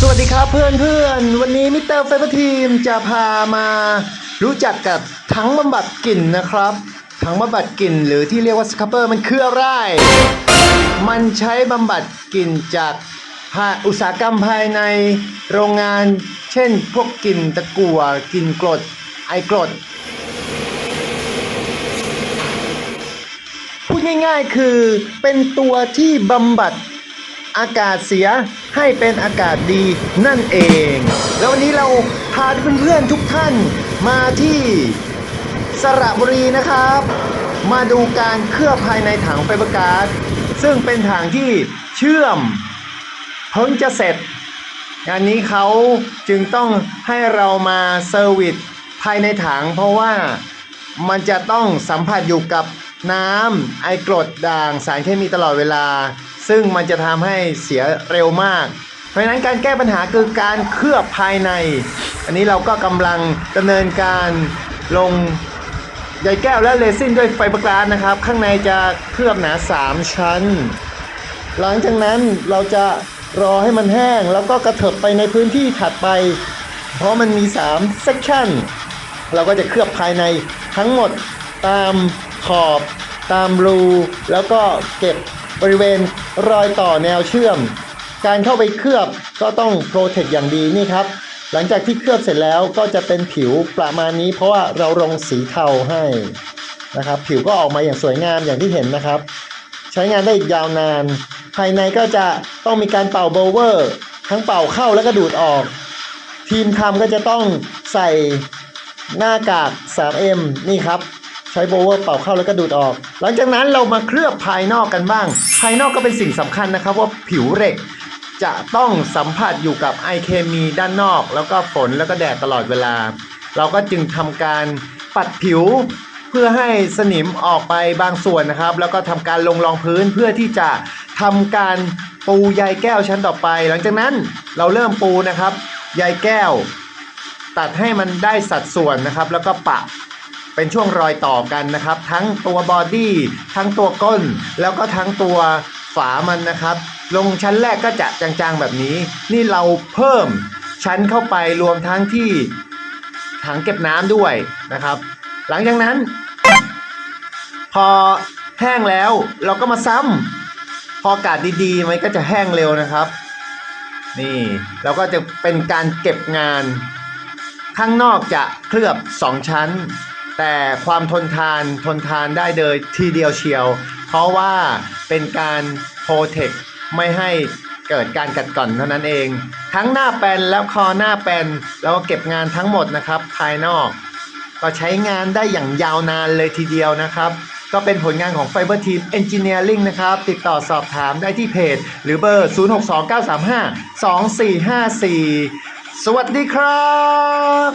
สวัสดีครับเพื่อนเพื่อนๆวันนี้มิสเตอร์ไฟเบอร์ทีมจะพามารู้จักกับถังบำบัดกลิ่นนะครับถังบำบัดกลิ่นหรือที่เรียกว่าสครับเปอร์มันคืออะไร มันใช้บำบัดกลิ่นจากาอุตสาหกรรมภายในโรงงาน เช่น พวกกลิ่นตะกั่วกลิ่นกรดไอกรดพูดง่ายๆคือเป็นตัวที่บำบัด อากาศเสียให้เป็นอากาศดีนั่นเอง แล้ววันนี้เราพาเพื่อนๆทุกท่านมาที่สระบุรีนะครับ มาดูการเคลือบภายในถังไฟเบอร์การ์ดซึ่งเป็นถังที่เชื่อมเพิ่งจะเสร็จงานนี้เขาจึงต้องให้เรามาเซอร์วิสภายในถังเพราะว่ามันจะต้องสัมผัสอยู่กับ น้ำไอกรดด่างสารเคมีตลอดเวลา ซึ่งมันจะทำให้เสียเร็วมาก เพราะฉะนั้นการแก้ปัญหาคือการเคลือบภายใน อันนี้เราก็กำลังดำเนินการลงใยแก้วและเรซินด้วยไฟเบอร์กลาสนะครับ ข้างในจะเคลือบหนา 3 ชั้น หลังจากนั้นเราจะรอให้มันแห้ง แล้วก็กระเถิบไปในพื้นที่ถัดไป เพราะมันมี3 section เราก็จะเคลือบภายในทั้งหมดตาม ขอบตามรู แล้วก็เก็บบริเวณรอยต่อแนวเชื่อม การเข้าไปเคลือบก็ต้องโปรเทคอย่างดีนี่ครับ หลังจากที่เคลือบเสร็จแล้วก็จะเป็นผิวประมาณนี้ เพราะว่าเราลงสีเทาให้นะครับ ผิวก็ออกมาอย่างสวยงามอย่างที่เห็นนะครับ ใช้งานได้อีกยาวนาน ภายในก็จะต้องมีการเป่าโบเวอร์ ทั้งเป่าเข้าแล้วก็ดูดออก ทีมทำก็จะต้องใส่หน้ากาก 3M นี่ครับ ใช้โบเวอร์เป่าเข้าแล้วก็ดูดออก หลังจากนั้นเรามาเคลือบภายนอกกันบ้าง ภายนอกก็เป็นสิ่งสำคัญนะครับว่าผิวเหล็กจะต้องสัมผัสอยู่กับไอเคมีด้านนอก แล้วก็ฝนแล้วก็แดดตลอดเวลา เราก็จึงทำการปัดผิวเพื่อให้สนิมออกไปบางส่วนนะครับ แล้วก็ทำการลงรองพื้นเพื่อที่จะทำการปูใยแก้วชั้นต่อไป หลังจากนั้นเราเริ่มปูนะครับ ใยแก้ว ตัดให้มันได้สัดส่วนนะครับ แล้วก็ปะ เป็นช่วงรอยต่อกันนะครับ ทั้งตัวบอดี้ทั้งตัวก้น แล้วก็ทั้งตัวฝามันนะครับ ลงชั้นแรกก็จะจางๆแบบนี้ นี่เราเพิ่มชั้นเข้าไปรวมทั้งที่ถังเก็บน้ำด้วยนะครับ หลังจากนั้น พอแห้งแล้วเราก็มาซ้ำพออากาศดีๆมันก็จะแห้งเร็วนะครับ นี่เราก็จะเป็นการเก็บงาน ข้างนอกจะเคลือบ 2 ชั้น แต่ความทนทานทนทานได้เลยทีเดียวเชียว เพราะว่าเป็นการโปรเทคไม่ให้เกิดการกัดก่อนเท่านั้นเอง ทั้งหน้าแปนและคอหน้าแปนเราก็เก็บงานทั้งหมดนะครับ ภายนอก ก็ใช้งานได้อย่างยาวนานเลยทีเดียวนะครับ ก็เป็นผลงานของ Fiber Team Engineering นะครับ ติดต่อสอบถามได้ที่เพจ หรือเบอร์ 0629352454 สวัสดีครับ